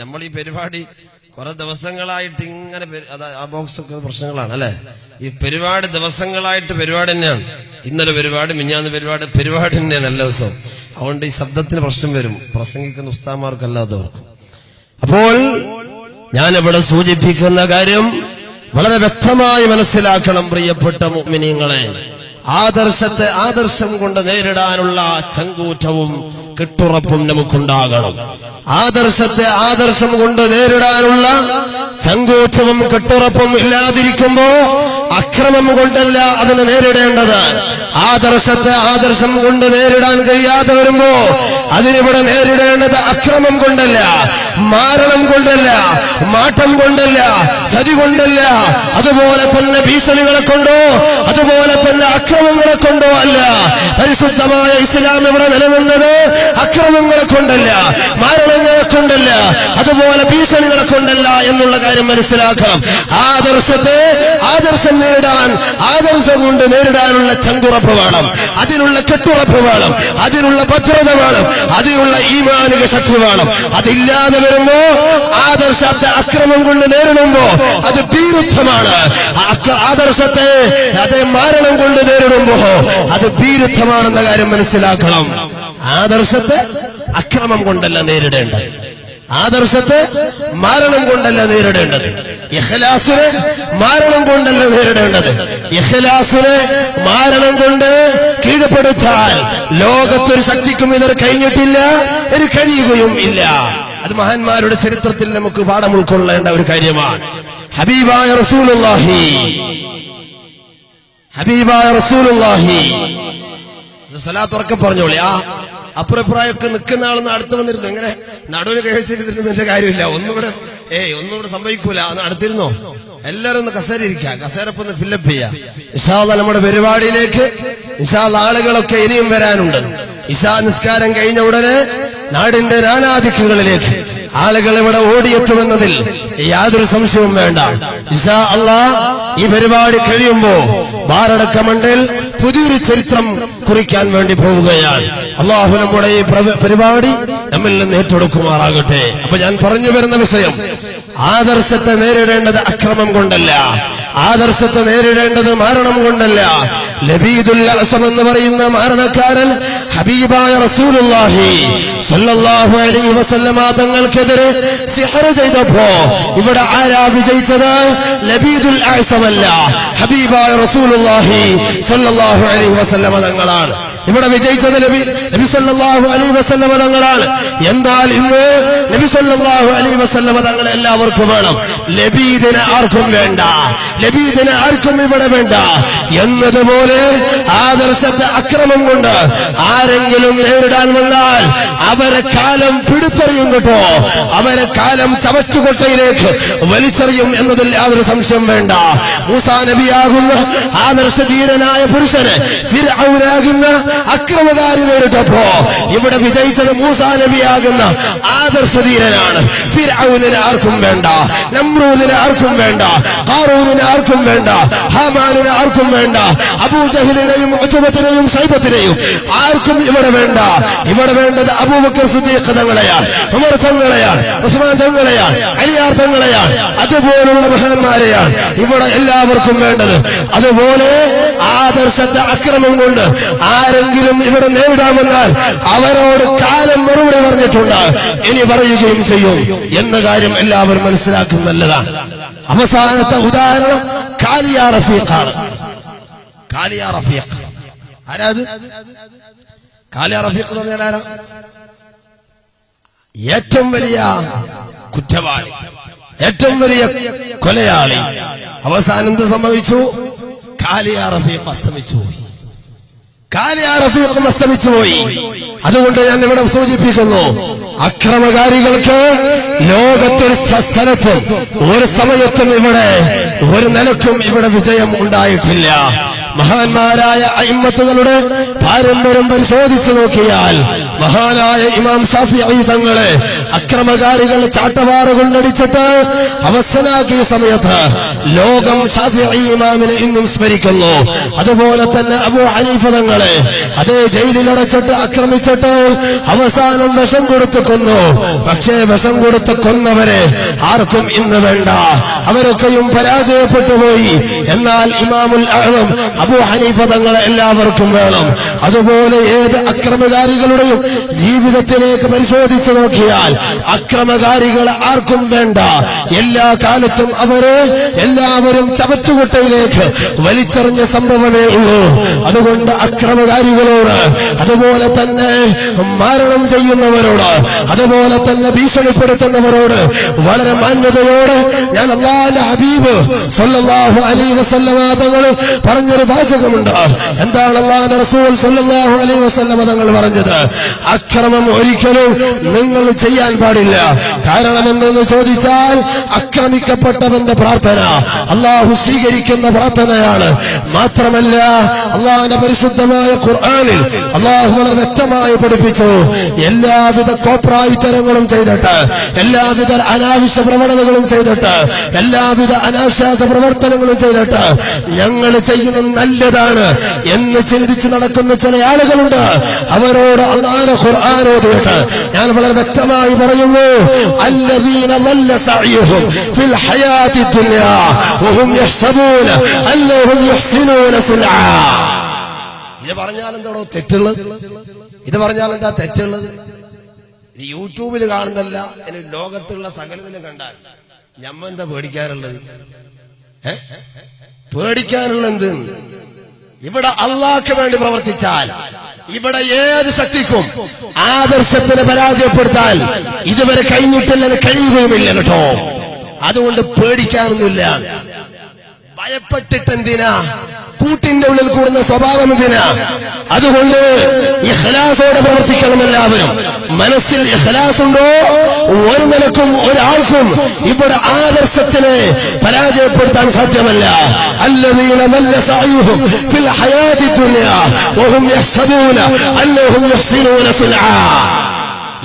നമ്മൾ ഈ പരിപാടി കുറെ ദിവസങ്ങളായിട്ട് ഇങ്ങനെ ആ ബോക്സ് ഒക്കെ പ്രശ്നങ്ങളാണ് അല്ലെ? ഈ പരിപാടി ദിവസങ്ങളായിട്ട് പരിപാടി തന്നെയാണ്. ഇന്നലെ പരിപാടി മിഞ്ഞാന്ന് പരിപാടി പരിപാടി തന്നെയാണ് എല്ലാ ദിവസവും. അതുകൊണ്ട് ഈ ശബ്ദത്തിന് പ്രശ്നം വരും. പ്രസംഗിക്കുന്ന ഉസ്താമാർക്കല്ലാത്തവർക്കും അപ്പോൾ ഞാൻ ഇവിടെ സൂചിപ്പിക്കുന്ന കാര്യം വളരെ വ്യക്തമായി മനസ്സിലാക്കണം പ്രിയപ്പെട്ട മുഅ്മിനീങ്ങളെ ആദർശത്തെ ആദർശം കൊണ്ട് നേരിടാനുള്ള ചങ്കൂറ്റവും കെട്ടുറപ്പും നമുക്കുണ്ടാകണം. ആദർശത്തെ ആദർശം കൊണ്ട് നേരിടാനുള്ള ചങ്കൂറ്റവും കെട്ടുറപ്പും ഇല്ലാതിരിക്കുമ്പോ അക്രമം കൊണ്ടല്ല അതിനെ നേരിടേണ്ടത്. ആദർശത്തെ ആദർശം കൊണ്ട് നേരിടാൻ കഴിയാതെ വരുമ്പോ അതിനിവിടെ നേരിടേണ്ടത് അക്രമം കൊണ്ടല്ല. മാരണം കൊണ്ടല്ല മാട്ടം കൊണ്ടല്ല ചതി കൊണ്ടല്ല. അതുപോലെ തന്നെ ഭീഷണികളെ കൊണ്ടോ അതുപോലെ തന്നെ അക്രമങ്ങളെ കൊണ്ടോ അല്ല. പരിശുദ്ധമായ ഇസ്ലാം ഇവിടെ നിലനിന്നത് അക്രമങ്ങളെ കൊണ്ടല്ല മാരണങ്ങളെ കൊണ്ടല്ല അതുപോലെ ഭീഷണികളെ കൊണ്ടല്ല എന്നുള്ള കാര്യം മനസ്സിലാക്കണം. ആദർശത്തെ ആദർശം നേരിടാൻ ആദർശം കൊണ്ട് നേരിടാനുള്ള ചങ്കുറപ്പ് വേണം അതിനുള്ള കെട്ടുറപ്പ് വേണം അതിനുള്ള ഭദ്രത വേണം അതിനുള്ള ഈമാനിക ശക്തി വേണം. അതില്ലാതെ വരുമ്പോ ആദർശത്തെ അക്രമം കൊണ്ട് നേരിടുമ്പോ അത് ഭീരുദ്ധമാണ് ആദർശത്തെ അതേ മാരണം കൊണ്ട് നേരിടുമ്പോ അത് ഭീരുദ്ധമാണെന്ന കാര്യം മനസ്സിലാക്കണം. ആദർശത്തെ അക്രമം കൊണ്ടല്ല നേരിടേണ്ടത്. ആദർശത്തെ മാരണം കൊണ്ടല്ല നേരിടേണ്ടത്. യഹലാസിനെ മാരണം കൊണ്ടല്ല നേരിടേണ്ടത്. യഹലാസിനെ മാരണം കീഴ്പ്പെടുത്താൻ ലോകത്തൊരു ശക്തിക്കും ഇതർ കഴിഞ്ഞിട്ടില്ല ഒരു കഴിയുകയും ഇല്ല. അത് മഹാന്മാരുടെ ചരിത്രത്തിൽ നമുക്ക് പാഠം ഉൾക്കൊള്ളേണ്ട ഒരു കാര്യമാണ്. ഹബീബായ റസൂലുള്ളാഹി. ഹബീബായ റസൂലുള്ളാഹി. ഉറക്കെ പറഞ്ഞോളി. ആ അപ്പുറപ്രായമൊക്കെ നിൽക്കുന്ന ആളൊന്ന് അടുത്ത് വന്നിരുന്നു? ഇങ്ങനെ നടുവിന് കഴിച്ചിരുന്നിട്ട് കാര്യമില്ല. ഒന്നുകൂടെ ഏയ് ഒന്നുകൂടെ സംഭവിക്കൂല. അടുത്തിരുന്നോ? എല്ലാരും ഒന്ന് കസേര ഇരിക്കാം. കസേരപ്പ് ഒന്ന് ഫില്ലപ്പ് ചെയ്യാം. ഇഷാദ നമ്മുടെ പരിപാടിയിലേക്ക് ഇഷാദ് ആളുകളൊക്കെ ഇനിയും വരാനുണ്ട്. ഇഷാ നിസ്കാരം കഴിഞ്ഞ ഉടനെ നാടിന്റെ നാനാദിക്കുകളിലേക്ക് ആളുകൾ ഇവിടെ ഓടിയെത്തുമെന്നതിൽ യാതൊരു സംശയവും വേണ്ട. ഇഷാ അള്ളാ ഈ പരിപാടി കഴിയുമ്പോ ബാറടക്കമണ്ടിൽ പുതിയൊരു ചരിത്രം കുറിക്കാൻ വേണ്ടി പോവുകയാണ്. അള്ളാഹു നമ്മുടെ ഈ പരിപാടി നമ്മിൽ നിന്ന് ഏറ്റെടുക്കുമാറാകട്ടെ. അപ്പൊ ഞാൻ പറഞ്ഞു വരുന്ന വിഷയം ആദർശത്തെ നേരിടേണ്ടത് അക്രമം കൊണ്ടല്ല ആദർശത്തെ നേരിടേണ്ടത് മാരണം കൊണ്ടല്ല. ലബീദുൽ എന്ന് പറയുന്ന മാരണക്കാരൻ ഹബീബായ റസൂലുള്ളാഹി സല്ലല്ലാഹു അലൈഹി വസല്ലമ തങ്ങൾക്കെതിരെ സിഹർ ചെയ്തപ്പോ ഇവിടെ ആരാ വിജയിച്ചത്? ലബീദുൽ അസമല്ല ഹബീബായ റസൂലുള്ളാഹി സല്ലല്ലാഹു അലൈഹി വസല്ലമ തങ്ങളാണ്. ഇവിടെ വിജയിച്ചത് നബി നബി സല്ലല്ലാഹു അലൈഹി വസല്ലമ തങ്ങളാണ്. എന്നാൽ ഇന്ന് നബി സല്ലല്ലാഹു അലൈഹി വസല്ലമ തങ്ങളെ എല്ലാവർക്കും വേണം. ലബീദിനെ ആർക്കും വേണ്ട. ലബീദിനെ ആർക്കും ഇവിടെ വേണ്ട. എന്നതുപോലെ ആദർശത്തെ അക്രമം കൊണ്ട് ആരെങ്കിലും നേരിടാൻ വന്നാൽ അവരെ കാലം പിടുത്തെറിയും കേട്ടോ. അവരെ കാലം ചവച്ചുകൊട്ടയിലേക്ക് വലിച്ചെറിയും എന്നതിൽ യാതൊരു സംശയം വേണ്ട. മൂസാ നബിയാകുന്ന ആദർശധീരനായ പുരുഷന് ഫിർഔനാകുന്ന അക്രമകാരി നേരിട്ടപ്പോ ഇവിടെ വിജയിച്ചത് മൂസാ നബിയാകുന്ന ആദർശധീരനാണ്. ഫിർഔനിനെ ആർക്കും വേണ്ട. നമ്രൂദിനെ ആർക്കും വേണ്ട. ഖാറൂനിനെ ആർക്കും വേണ്ട. ഹാമാനിനെ ആർക്കും വേണ്ട. അബൂജഹിലിനെയും സൈബത്തിനെയും ആർക്കും ഇവിടെ വേണ്ട. ഇവിടെ വേണ്ടത് അബൂബക്കർ സിദ്ദീഖ് തങ്ങളെയാണ് ഉമർ തങ്ങളെയാണ് ഉസ്മാൻ തങ്ങളെയാണ് അലിയാർ തങ്ങളെയാണ്. അതുപോലുള്ള മഹാന്മാരെയാണ് ഇവിടെ എല്ലാവർക്കും വേണ്ടത്. അതുപോലെ ആദർശത്തെ അക്രമം കൊണ്ട് ആരെങ്കിലും ഇവിടെ നേരിടാമെന്നാൽ അവരോട് കാലം മറുപടി പറഞ്ഞിട്ടുണ്ട്. ഇനി പറയുകയും ചെയ്യും. എന്ന കാര്യം എല്ലാവരും മനസ്സിലാക്കുന്ന നല്ലതാണ്. അവസാനത്തെ ഉദാഹരണം കാലിയ റഫീഖാണ് കാലിയ റഫീഖ്. ആരാത് കാലിയ റഫീഖ് എന്ന് പറഞ്ഞാൽ ആരാ? ഏറ്റവും വലിയ കുറ്റവാളി. ഏറ്റവും വലിയ കൊലയാളി. അവസാനം എന്ത് സംഭവിച്ചു? കാലിയ റഫീഖ് അസ്തമിച്ചു പോയി. കാലിയ റഫീഖ് അസ്തമിച്ചു പോയി. അതുകൊണ്ട് ഞാൻ ഇവിടെ സൂചിപ്പിക്കുന്നു. അക്രമകാരികൾക്ക് ലോകത്തൊരു സ്ഥ- സ്ഥലത്തും ഒരു സമയത്തും ഇവിടെ ഒരു നിലക്കും ഇവിടെ വിജയം ഉണ്ടായിട്ടില്ല. മഹാന്മാരായ അയിമ്മത്തുകളുടെ പാരമ്പര്യം പരിശോധിച്ചു നോക്കിയാൽ മഹാനായ ഇമാം ഷാഫി തങ്ങളെ അക്രമകാരികൾ ചാട്ടവാറ കൊണ്ടടിച്ചിട്ട് അവസനാക്കിയ സമയത്ത് ലോകം ഇമാമിനെ ഇന്നും സ്മരിക്കുന്നു. അതുപോലെ തന്നെ അബു ഹനീഫ തങ്ങളെ അതേ ജയിലിലടച്ചിട്ട് ആക്രമിച്ചിട്ട് അവസാനം വിഷം കൊടുത്ത് കൊന്നു. പക്ഷേ വിഷം കൊടുത്ത് കൊന്നവരെ ആർക്കും ഇന്ന് വേണ്ട. അവരൊക്കെയും പരാജയപ്പെട്ടു പോയി. എന്നാൽ ഇമാമുൽ അഹം അബു ഹനീഫ തങ്ങളെ എല്ലാവർക്കും വേണം. അതുപോലെ ഏത് അക്രമകാരികളുടെയും ജീവിതത്തിലേക്ക് പരിശോധിച്ചു നോക്കിയാൽ അക്രമകാരികളെ ആർക്കും വേണ്ട. എല്ലാ കാലത്തും അവരെ എല്ലാവരും ചവറ്റുകുട്ടയിലേക്ക് വലിച്ചെറിഞ്ഞ സംഭവമേ ഉള്ളൂ. അതുകൊണ്ട് അക്രമകാരികളോട് അതുപോലെ തന്നെ മരണം ചെയ്യുന്നവരോട് അതുപോലെ തന്നെ ഭീഷണിപ്പെടുത്തുന്നവരോട് വളരെ മാന്യതയോട് ഞാൻ അള്ളാഹുന്റെ ഹബീബ് സല്ലാഹു അലൈഹി വസല്ലമ തങ്ങൾ പറഞ്ഞൊരു വാചകമുണ്ട്. എന്താണ് അള്ളാഹ് റസൂൽ സല്ലാഹു അലൈഹി വസല്ലമ തങ്ങൾ പറഞ്ഞത്? അക്രമം ഒരിക്കലും നിങ്ങൾ ചെയ്യാൻ പാടില്ല. കാരണം എന്തെന്ന് ചോദിച്ചാൽ അക്രമിക്കപ്പെട്ടവന്റെ പ്രാർത്ഥന അള്ളാഹു സ്വീകരിക്കുന്ന പ്രാർത്ഥനയാണ്. മാത്രമല്ല അള്ളാഹിന്റെ പരിശുദ്ധമായ ഖുർആാനിൽ അള്ളാഹു വളരെ വ്യക്തമായി പഠിപ്പിച്ചു എല്ലാവിധ കോപ്രായിത്തരങ്ങളും ചെയ്തിട്ട് എല്ലാവിധ അനാവശ്യ പ്രവണതകളും ചെയ്തിട്ട് എല്ലാവിധ അനാശ്വാസ പ്രവർത്തനങ്ങളും ചെയ്തിട്ട് ഞങ്ങൾ ചെയ്യുന്ന നല്ലതാണ് എന്ന് ചിന്തിച്ച് നടക്കുന്ന ചില ആളുകളുണ്ട്. അവരോട് അള്ളാഹ് ഖുർആൻ ഞാൻ വളരെ വ്യക്തമായി അള്ളാഹു പറയുന്നു الذين ضل سعيهم في الحياة الدنيا وهم يحسبون أنهم يحسنون ഇത് പറഞ്ഞാൽ എന്താണോ തെറ്റുള്ളത് ഇത് പറഞ്ഞാൽ എന്താ തെറ്റുള്ളത് ഇത് യൂട്യൂബിൽ കാണുന്നല്ല ഇനി ലോകത്തുള്ള സകലതിനും കണ്ടാൽ ഞമ്മ എന്താ പേടിക്കാറുള്ളത് ഏ? പേടിക്കാനുള്ള എന്ത്? ഇവിടെ അള്ളാഹ്ക്ക് വേണ്ടി പ്രവർത്തിച്ചാൽ ഇവിടെ ഏത് ശക്തിക്കും ആദർശത്തിന് പരാജയപ്പെടുത്താൻ ഇതുവരെ കഴിഞ്ഞിട്ടില്ലെന്ന് കഴിയുകയുമില്ല കേട്ടോ. അതുകൊണ്ട് പേടിക്കാനൊന്നുമില്ല ഭയപ്പെട്ടിട്ട് എന്തിനാ? കൂട്ടിന്റെ ഉള്ളിൽ കൂടുന്ന സ്വഭാവം എന്തിനാ? അതുകൊണ്ട് പ്രവർത്തിക്കണം എല്ലാവരും മനസ്സിൽ ഹലാസ് ഉണ്ടോ ഒരു നിലക്കും ഒരാൾക്കും ഇവിടെ ആദർശത്തിന് പരാജയപ്പെടുത്താൻ സാധ്യമല്ല.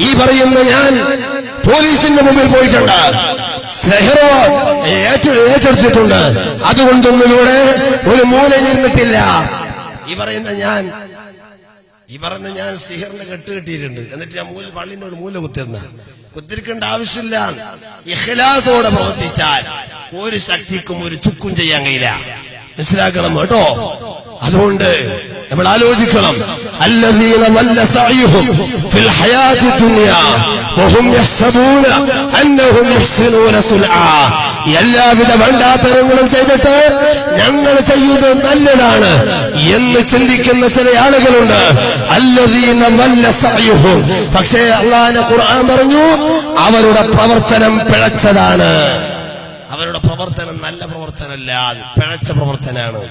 ഈ പറയുന്ന ഞാൻ പോലീസിന്റെ മുമ്പിൽ പോയിട്ടുണ്ട്. സെഹറോ ഏറ്റെടുത്തിട്ടുണ്ട്. അതുകൊണ്ടൊന്നും ഇവിടെ ഒരു മൂല നിന്നിട്ടില്ല ഈ പറയുന്ന ഞാൻ ഈ പറഞ്ഞ ഞാൻ സിഹറിന് കെട്ടുകെട്ടിയിട്ടുണ്ട് എന്നിട്ട് ഞാൻ മൂല പള്ളിനോട് മൂല കുത്തിരുന്ന കുത്തിരിക്കേണ്ട ആവശ്യമില്ല. ഇഹ്ലാസോടെ പ്രവർത്തിച്ചാൽ ഒരു ശക്തിക്കും ഒരു ചുക്കും ചെയ്യാൻ കഴിയില്ല. മനസ്സിലാക്കണം കേട്ടോ? അതുകൊണ്ട് നമ്മൾ ആലോചിക്കണം. الذين വല്ല سعيهم ഫിൽ ഹയാതി الدنيا വഹും يحسبون അന്നഹും يحسنون സുൽആ. എല്ലാവിധ വേണ്ടാത്തരങ്ങളും ചെയ്തിട്ട് ഞങ്ങൾ ചെയ്യുന്നത് നല്ലതാണ് എന്ന് ചിന്തിക്കുന്ന ചില ആളുകളുണ്ട്. അല്ലതീന വല്ല സഹയുഹും പക്ഷേ അള്ളാഹിനെ ഖുർആൻ പറഞ്ഞു അവരുടെ പ്രവർത്തനം പിഴച്ചതാണ്. അവരുടെ പ്രവർത്തനം നല്ല പ്രവർത്തനമല്ല പിഴച്ച പ്രവർത്തനാണ്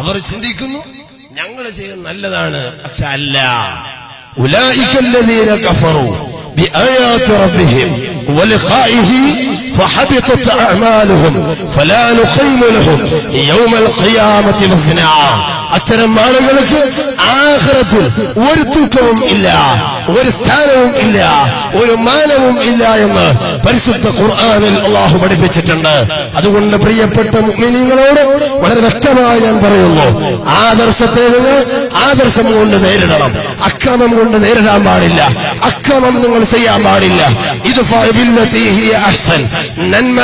അവർ ചിന്തിക്കുന്നു ഞങ്ങൾ ചെയ്യുന്നത് നല്ലതാണ് പക്ഷെ അല്ല. أولئك الذين كفروا بآيات ربهم ولقائه فحبطت أعمالهم فلا نقيم لهم يوم القيامة وزنا അത്തരം ആളുകൾക്ക് ആഹ്റത്തിൽ ഒരു തൂക്കവും ഇല്ല ഒരു സ്ഥാനവും ഇല്ല ഒരു മാനവും ഇല്ല എന്ന് പരിശുദ്ധ ഖുർആാനിൽ അള്ളാഹു പഠിപ്പിച്ചിട്ടുണ്ട്. അതുകൊണ്ട് പ്രിയപ്പെട്ട മുഅ്മിനീങ്ങളോട് വളരെ വ്യക്തമായി ഞാൻ പറയുന്നു ആദർശത്തെ നിങ്ങൾ ആദർശം കൊണ്ട് നേരിടണം. അക്രമം കൊണ്ട് നേരിടാൻ പാടില്ല. അക്രമം നിങ്ങൾ ചെയ്യാൻ പാടില്ല. ഇത് അഹ്സൻ. നന്മ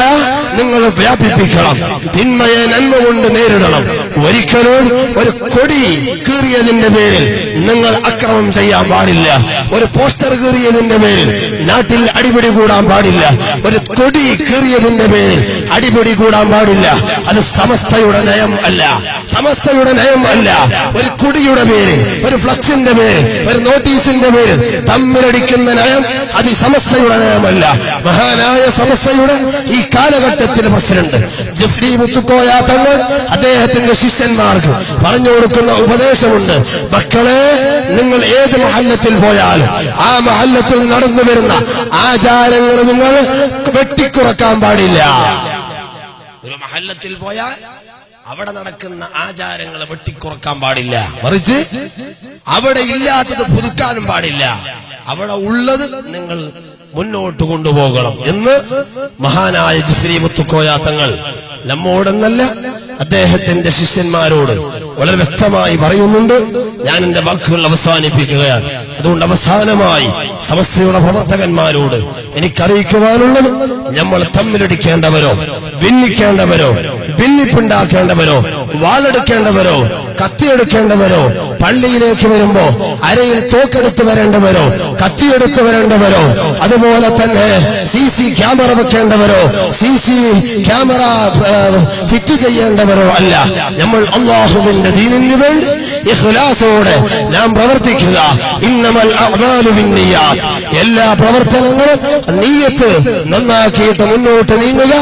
നിങ്ങൾ വ്യാപിപ്പിക്കണം. തിന്മയെ നന്മ കൊണ്ട് നേരിടണം. ഒരിക്കലും ഒരു കൊടി കീറിയതിന്റെ പേരിൽ നിങ്ങൾ അക്രമം ചെയ്യാൻ പാടില്ല. ഒരു പോസ്റ്റർ കീറിയതിന്റെ പേരിൽ നാട്ടിൽ അടിപിടി കൂടാൻ പാടില്ല. ഒരു കൊടി കീറിയതിന്റെ പേരിൽ അടിപിടി കൂടാൻ പാടില്ല. അത് സമസ്തയുടെ നയം അല്ല. സമസ്തയുടെ നയം അല്ല. ഒരു കുടിയുടെ പേരിൽ ഒരു ഫ്ലക്സിന്റെ പേരിൽ ഒരു നോട്ടീസിന്റെ പേരിൽ തമ്മിലടിക്കുന്ന നയം അത് സമസ്തയുടെ നയമല്ല. മഹാനായ സമസ്തയുടെ ഈ കാലഘട്ടത്തിലെ പ്രസിഡന്റ് ജഫ്രി മുത്തുക്കോയ തങ്ങൾ അദ്ദേഹത്തിന്റെ ശിഷ്യന്മാർക്ക് പറഞ്ഞു കൊടുക്കുന്ന ഉപദേശമുണ്ട്. മക്കളെ നിങ്ങൾ ഏത് മഹല്ലത്തിൽ പോയാലും ആ മഹല്ലത്തിൽ നടന്നു വരുന്ന ആചാരങ്ങൾ നിങ്ങൾ വെട്ടിക്കുറക്കാൻ പാടില്ല. ഒരു മഹല്ലത്തിൽ പോയാൽ അവിടെ നടക്കുന്ന ആചാരങ്ങൾ വെട്ടിക്കുറക്കാൻ പാടില്ല. മറിച്ച് അവിടെ ഇല്ലാത്തത് പുതുക്കാനും പാടില്ല. അവിടെ ഉള്ളത് നിങ്ങൾ മുന്നോട്ട് കൊണ്ടുപോകണം എന്ന് മഹാനായ ജിഫ്രി മുത്തുക്കോയാ തങ്ങൾ നമ്മോടെന്നല്ല അദ്ദേഹത്തിന്റെ ശിഷ്യന്മാരോട് വളരെ വ്യക്തമായി പറയുന്നുണ്ട്. ഞാൻ എന്റെ വാക്കുകൾ അവസാനിപ്പിക്കുകയാണ്. അതുകൊണ്ട് അവസാനമായി സമസ്തയുടെ പ്രവർത്തകന്മാരോട് എനിക്കറിയിക്കുവാനുള്ളത് നമ്മൾ തമ്മിലടിക്കേണ്ടവരോ ഭിന്നിക്കേണ്ടവരോ ഭിന്നിപ്പുണ്ടാക്കേണ്ടവരോ വാളെടുക്കേണ്ടവരോ കത്തിയെടുക്കേണ്ടവരോ പള്ളിയിലേക്ക് വരുമ്പോ അരയിൽ തോക്കെടുത്ത് വരേണ്ടവരോ കത്തിയെടുത്ത് വരേണ്ടവരോ അതുപോലെ തന്നെ സി സി ക്യാമറ വെക്കേണ്ടവരോ സി സി ക്യാമറ ഫിറ്റ് ചെയ്യേണ്ടവരോ അല്ല. നമ്മൾ അള്ളാഹുവിന്റെ ദീനിന് വേണ്ടി ഇഖ്ലാസോടെ നാം പ്രവർത്തിക്കുക. ഇന്നമൽ എല്ലാ പ്രവർത്തനങ്ങളും നീയത്ത് നന്നാക്കിയിട്ട് മുന്നോട്ട് നീങ്ങുക.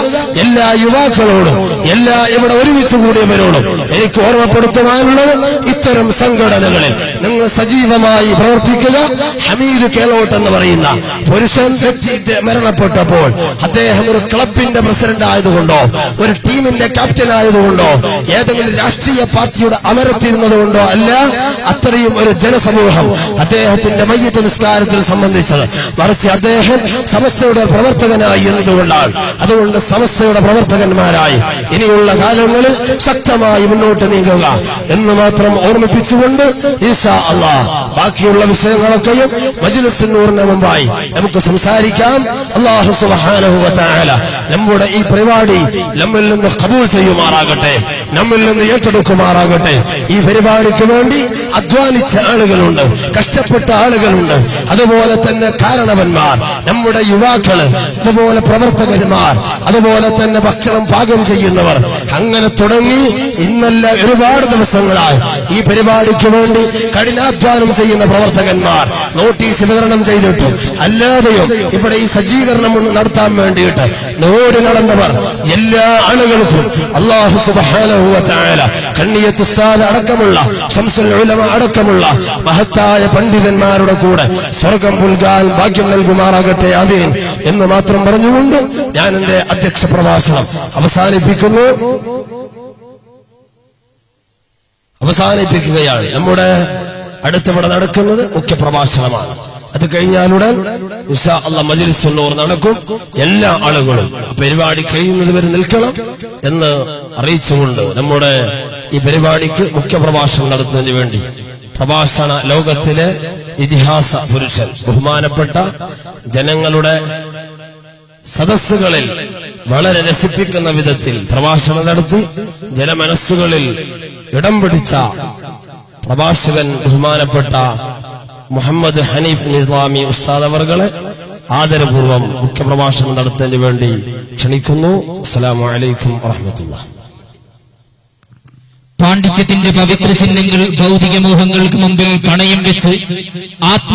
എല്ലാ യുവാക്കളോടും എല്ലാ ഇവിടെ ഒരുമിച്ച് കൂടിയവരോടും എനിക്ക് ഓർമ്മപ്പെടുത്തുവാനുള്ളത് ഇത്തരം സംഘടനകളിൽ നിങ്ങൾ സജീവമായി പ്രവർത്തിക്കുക. ഹമീദ് കേളോട്ട് എന്ന് പറയുന്ന പുരുഷൻ വ്യക്തി മരണപ്പെട്ടപ്പോൾ അദ്ദേഹം ഒരു ക്ലബിന്റെ പ്രസിഡന്റ് ആയതുകൊണ്ടോ ഒരു ടീമിന്റെ ക്യാപ്റ്റൻ ആയതുകൊണ്ടോ ഏതെങ്കിലും രാഷ്ട്രീയ പാർട്ടിയുടെ അമരത്തിരുന്നത് കൊണ്ടോ അല്ല അത്രയും ഒരു ജനസമൂഹം അദ്ദേഹത്തിന്റെ മയ്യത്ത് നിസ്കാരത്തിൽ സംബന്ധിച്ചത്. മറിച്ച് അദ്ദേഹം സമസ്തയുടെ പ്രവർത്തകനായി എന്നതുകൊണ്ടാണ് അതുകൊണ്ട് സമസ്തയുടെ പ്രവർത്തകന്മാരായി ഇനിയുള്ള കാലങ്ങളിൽ ശക്തമായി മുന്നോട്ട് നീങ്ങുക എന്ന് മാത്രം ഓർമ്മിപ്പിച്ചുകൊണ്ട് ഈശാ അള്ളാ ബാക്കിയുള്ള വിഷയങ്ങളൊക്കെയും മജിലിസിനൂറിന് മുമ്പായി നമുക്ക് സംസാരിക്കാം. അള്ളാഹു സുബ്ഹാനഹു വ നമ്മുടെ ഈ പരിപാടി നമ്മിൽ നിന്ന് കബൂൾ ചെയ്യുമാറാകട്ടെ നമ്മിൽ നിന്ന് ഏറ്റെടുക്കുമാറാകട്ടെ. ഈ പരിപാടിക്ക് വേണ്ടി അധ്വാനിച്ച ആളുകളുണ്ട് കഷ്ടപ്പെട്ട ആളുകളുണ്ട്. അതുപോലെ തന്നെ കാരണവന്മാർ നമ്മുടെ യുവാക്കൾ അതുപോലെ പ്രവർത്തകന്മാർ അതുപോലെ തന്നെ ഭക്ഷണം പാകം ചെയ്യുന്നവർ. അങ്ങനെ തുടങ്ങി ഇന്നല്ല ഒരുപാട് ദിവസങ്ങളായി. ഈ പരിപാടിക്ക് വേണ്ടി കഠിനാധ്വാനം ചെയ്യുന്ന പ്രവർത്തകന്മാർ നോട്ടീസ് വിതരണം ചെയ്തിട്ടും അല്ലാതെയോ ഇവിടെ ഈ സജ്ജീകരണം നടത്താൻ വേണ്ടിയിട്ട് നോടി നടന്നവർ എല്ലാ ആളുകൾക്കും അള്ളാഹു സുബ്ഹാനഹു വ തആല കണ്ണിയത്ത് ഉസ്താദ് അടക്കമുള്ള ശംസുൽ ഉലമ അടക്കമുള്ള മഹത്തായ പണ്ഡിതന്മാരുടെ കൂടെ സ്വർഗം പുൽകാൻ ഭാഗ്യം നൽകുമാറാകട്ടെ ആമീൻ. എന്ന് മാത്രം പറഞ്ഞുകൊണ്ട് ഞാൻ എന്റെ അധ്യക്ഷ പ്രഭാഷണം അവസാനിപ്പിക്കുന്നു. അവസാനിപ്പിക്കുകയാണ് നമ്മുടെ അടുത്തിവിടെ നടക്കുന്നത് മുഖ്യ പ്രഭാഷണമാണ് അത് കഴിഞ്ഞാലുടൻ മജിലിസുള്ളവർ നടക്കും. എല്ലാ ആളുകളും പരിപാടി കഴിയുന്നത് വരെ നിൽക്കണം എന്ന് അറിയിച്ചുകൊണ്ട് നമ്മുടെ ഈ പരിപാടിക്ക് മുഖ്യ പ്രഭാഷണം നടത്തുന്നതിന് വേണ്ടി പ്രഭാഷണ ലോകത്തിലെ ഇതിഹാസ പുരുഷൻ ബഹുമാനപ്പെട്ട ജനങ്ങളുടെ സദസ്സുകളിൽ വളരെ രസിപ്പിക്കുന്ന വിധത്തിൽ പ്രഭാഷണം നടത്തി ജനമനസ്സുകളിൽ ഇടം പിടിച്ച പ്രഭാഷകൻ ബഹുമാനപ്പെട്ട മുഹമ്മദ് ഹനീഫ് ഇസ്ലാമി ഉസ്താദ് അവർകളെ ആദരപൂർവം മുഖ്യപ്രഭാഷണം നടത്തേണ്ടി വേണ്ടി ക്ഷണിക്കുന്നു. അസ്സലാമു അലൈക്കും വറഹമത്തുള്ള പാണ്ഡിത്യത്തിന്റെ പവിത്ര ചിഹ്നങ്ങൾ ഭൗതിക മോഹങ്ങൾക്ക് മുമ്പിൽ പണയം വെച്ച് ആത്മ